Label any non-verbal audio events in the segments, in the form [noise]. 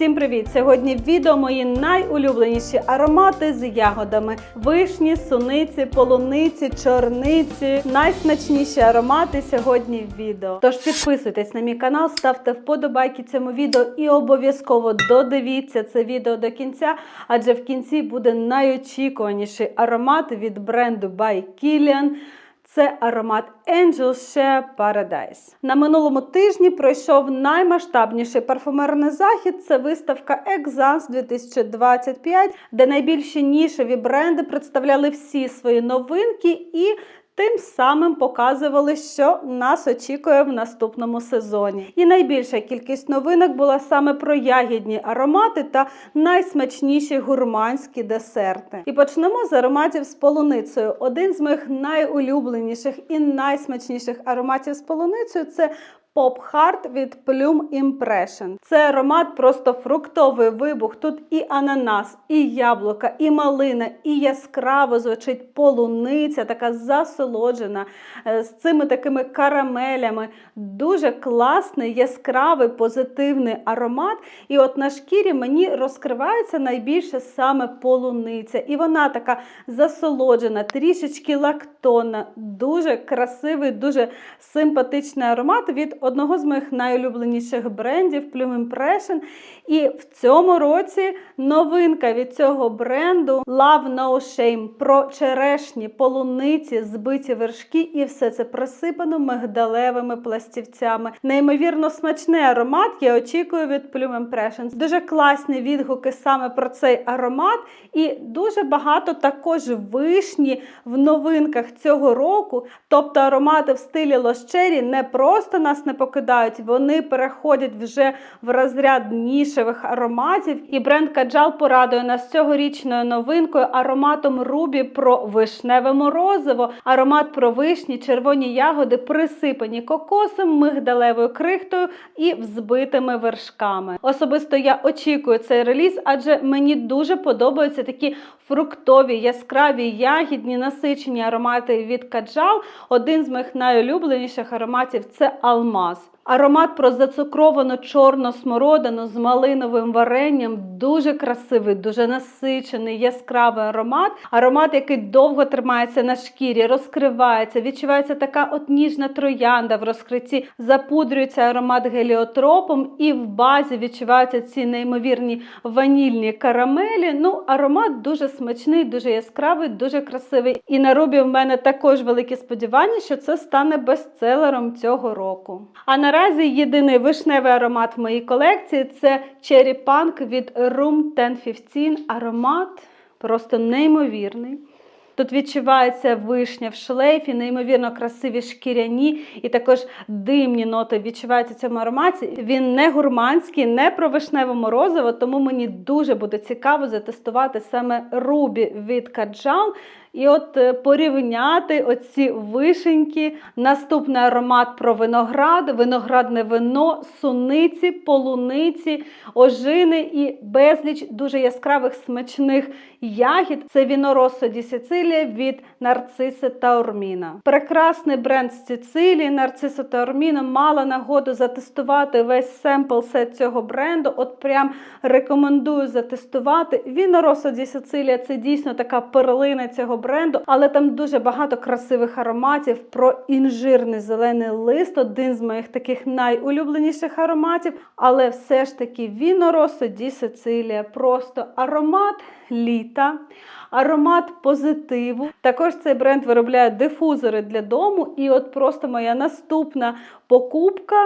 Всім привіт! Сьогодні відео мої найулюбленіші аромати з ягодами: вишні, суниці, полуниці, чорниці. Найсмачніші аромати сьогодні в відео. Тож підписуйтесь на мій канал, ставте вподобайки цьому відео і обов'язково додивіться це відео до кінця, адже в кінці буде найочікуваніший аромат від бренду By Kilian. Це аромат Angel Share Paradise. На минулому тижні пройшов наймасштабніший парфумерний захід. Це виставка Exams 2025, де найбільші нішеві бренди представляли всі свої новинки і Тим самим показували, що нас очікує в наступному сезоні. І найбільша кількість новинок була саме про ягідні аромати та найсмачніші гурманські десерти. І почнемо з ароматів з полуницею. Один з моїх найулюбленіших і найсмачніших ароматів з полуницею це Pop Heart від Plume Impression. Це аромат просто фруктовий вибух. Тут і ананас, і яблука, і малина, і яскраво звучить полуниця, така засолоджена е, з цими такими карамелями. Дуже класний, яскравий, позитивний аромат. І от на шкірі мені розкривається найбільше саме полуниця. І вона така засолоджена, трішечки лактонна, дуже красивий, дуже симпатичний аромат від одного з моїх найулюбленіших брендів Plume Impression. І в цьому році новинка від цього бренду Love No Shame про черешні, полуниці, збиті вершки, і все це присипано мигдалевими пластівцями. Неймовірно смачний аромат. Я очікую від Plume Impressions. Дуже класні відгуки саме про цей аромат, і дуже багато також вишні в новинках цього року. Тобто аромати в стилі Lost не просто нас не покидають, вони переходять вже в розряд нішевих ароматів. І бренд Каджал порадує нас цьогорічною новинкою ароматом Рубі про вишневе морозиво, аромат про вишні, червоні ягоди, присипані кокосом, мигдалевою крихтою і взбитими вершками. Особисто я очікую цей реліз, адже мені дуже подобаються такі фруктові, яскраві, ягідні, насичені аромати від Каджал. Один з моїх найулюбленіших ароматів це алмаз. was Аромат про зацукровану чорну смородину з малиновим варенням дуже красивий, дуже насичений, яскравий аромат. Аромат, який довго тримається на шкірі, розкривається, відчувається така от ніжна троянда в розкритті, запудрюється аромат геліотропом, і в базі відчуваються ці неймовірні ванільні карамелі. Ну, аромат дуже смачний, дуже яскравий, дуже красивий. І на рубі в мене також великі сподівання, що це стане бестселером цього року. А наразі єдиний вишневий аромат в моїй колекції це Cherry від Room 1015. Аромат просто неймовірний. Тут відчувається вишня в шлейфі, неймовірно красиві шкіряні і також димні ноти відчуваються в цьому ароматі. Він не гурманський, не про вишневе морозиво, тому мені дуже буде цікаво затестувати саме рубі від Каджал. І от е, порівняти оці вишеньки. Наступний аромат про виноград, виноградне вино, суниці, полуниці, ожини і безліч дуже яскравих смачних ягід. Це віно Россо Сицилія від Нарциси Таурміна. Прекрасний бренд з Сицилії, Нарциса Таурміна мала нагоду затестувати весь семпл сет цього бренду. От прям рекомендую затестувати. Віно Россо Сицилія це дійсно така перлина цього бренду, але там дуже багато красивих ароматів про інжирний зелений лист, один з моїх таких найулюбленіших ароматів. Але все ж таки Віноросо Ді Сицилія. Просто аромат літа. Аромат позитиву. Також цей бренд виробляє дифузори для дому. І от просто моя наступна покупка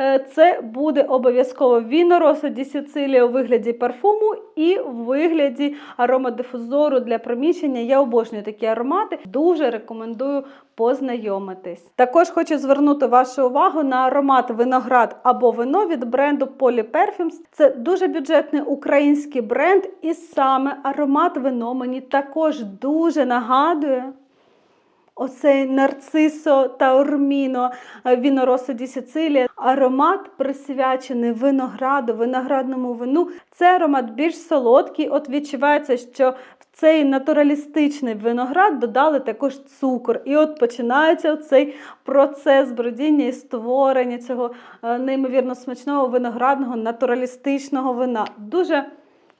е, це буде обов'язково Віно Россо Ді Сицилія у вигляді парфуму і в вигляді аромадифузору для приміщення. Я обожнюю такі аромати. Дуже рекомендую познайомитись. Також хочу звернути вашу увагу на аромат виноград або вино від бренду Poly Perfumes. Це дуже бюджетний український бренд, і саме аромат вино мені також дуже нагадує. Оцей нарцисо таурміно віноросо ді Сицилія. Аромат присвячений винограду, виноградному вину. Це аромат більш солодкий. От відчувається, що в цей натуралістичний виноград додали також цукор. І от починається цей процес бродіння і створення цього е, неймовірно смачного виноградного натуралістичного вина. Дуже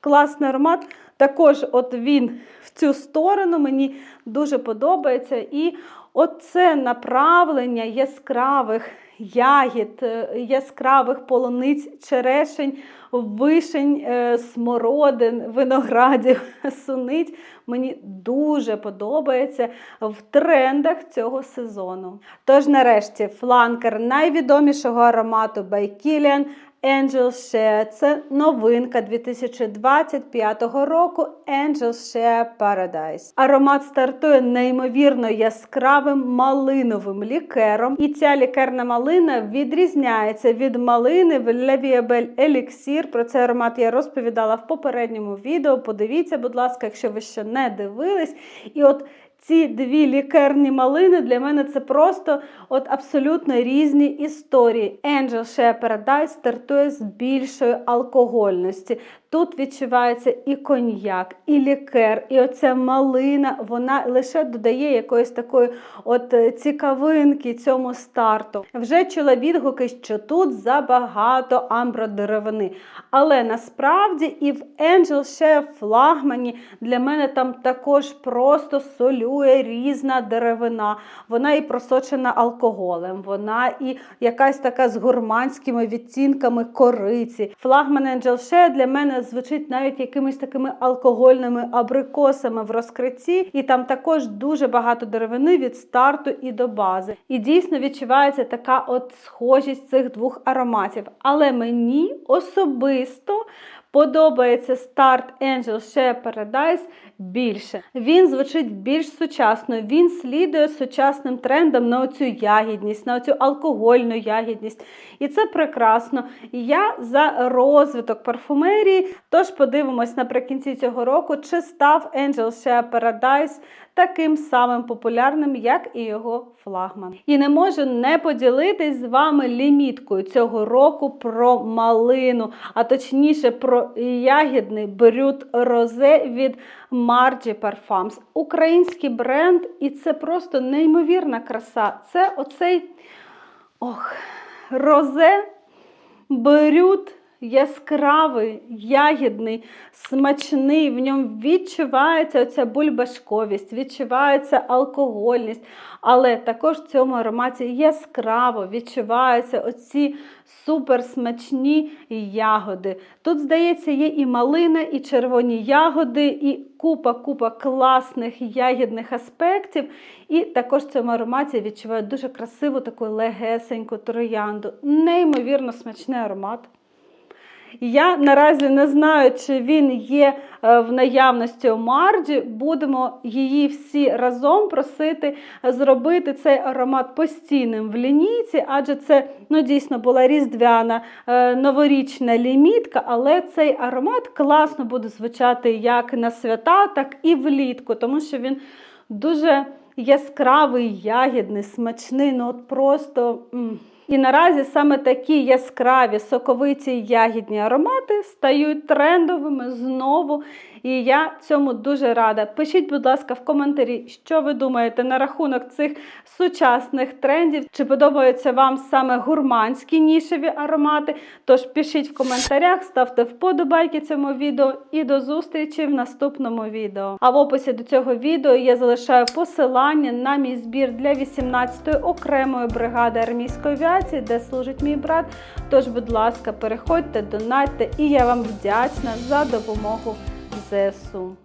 класний аромат. Також от він в цю сторону мені дуже подобається. І оце направлення яскравих ягід, е, яскравих полуниць, черешень, вишень, е, смородин, виноградів, [laughs] суниць. Мені дуже подобається в трендах цього сезону. Тож, нарешті, фланкер найвідомішого аромату Kilian Angel Share. Це новинка 2025 року Angel Share Paradise. Аромат стартує неймовірно яскравим малиновим лікером. І ця лікерна малина відрізняється від малини в Leviabel Elixir. Про цей аромат я розповідала в попередньому відео. Подивіться, будь ласка, якщо ви ще не дивились. І от ці дві лікерні малини для мене це просто от абсолютно різні історії. Angel Share Paradise стартує з більшої алкогольності. Тут відчувається і коньяк, і лікер, і оця малина, вона лише додає якоїсь такої от е, цікавинки цьому старту. Вже чула відгуки, що тут забагато амбродеревини. Але насправді і в Angel Share флагмані для мене там також просто солює різна деревина. Вона і просочена алкоголем, вона і якась така з гурманськими відтінками кориці. Флагман Angel Share для мене звучить навіть якимись такими алкогольними абрикосами в розкритті, і там також дуже багато деревини від старту і до бази. І дійсно відчувається така от схожість цих двох ароматів. Але мені особисто подобається старт Angel Share Paradise більше. Він звучить більш сучасно, він слідує сучасним трендам на оцю ягідність, на оцю алкогольну ягідність. І це прекрасно. Я за розвиток парфумерії. Тож подивимось наприкінці цього року, чи став Angel Share Paradise таким самим популярним, як і його флагман. І не можу не поділитись з вами ліміткою цього року про малину, а точніше про ягідний брют розе від Margie Parfums. Український бренд, і це просто неймовірна краса. Це оцей ох, розе брют яскравий, ягідний, смачний. В ньому відчувається оця бульбашковість, відчувається алкогольність, але також в цьому ароматі яскраво відчуваються оці суперсмачні ягоди. Тут, здається, є і малина, і червоні ягоди, і купа-купа класних ягідних аспектів. І також в цьому ароматі відчуваю дуже красиву таку легесеньку троянду. Неймовірно смачний аромат. Я наразі не знаю, чи він є е, в наявності у Марджі. Будемо її всі разом просити зробити цей аромат постійним в лінійці, адже це ну, дійсно була різдвяна е, новорічна лімітка, але цей аромат класно буде звучати як на свята, так і влітку, тому що він дуже яскравий, ягідний, смачний, ну от просто. М і наразі саме такі яскраві соковиті ягідні аромати стають трендовими знову. І я цьому дуже рада. Пишіть, будь ласка, в коментарі, що ви думаєте на рахунок цих сучасних трендів. Чи подобаються вам саме гурманські нішеві аромати? Тож пишіть в коментарях, ставте вподобайки цьому відео і до зустрічі в наступному відео. А в описі до цього відео я залишаю посилання на мій збір для 18-ї окремої бригади армійської авіації, де служить мій брат. Тож, будь ласка, переходьте, донатьте, і я вам вдячна за допомогу. ЗСУ.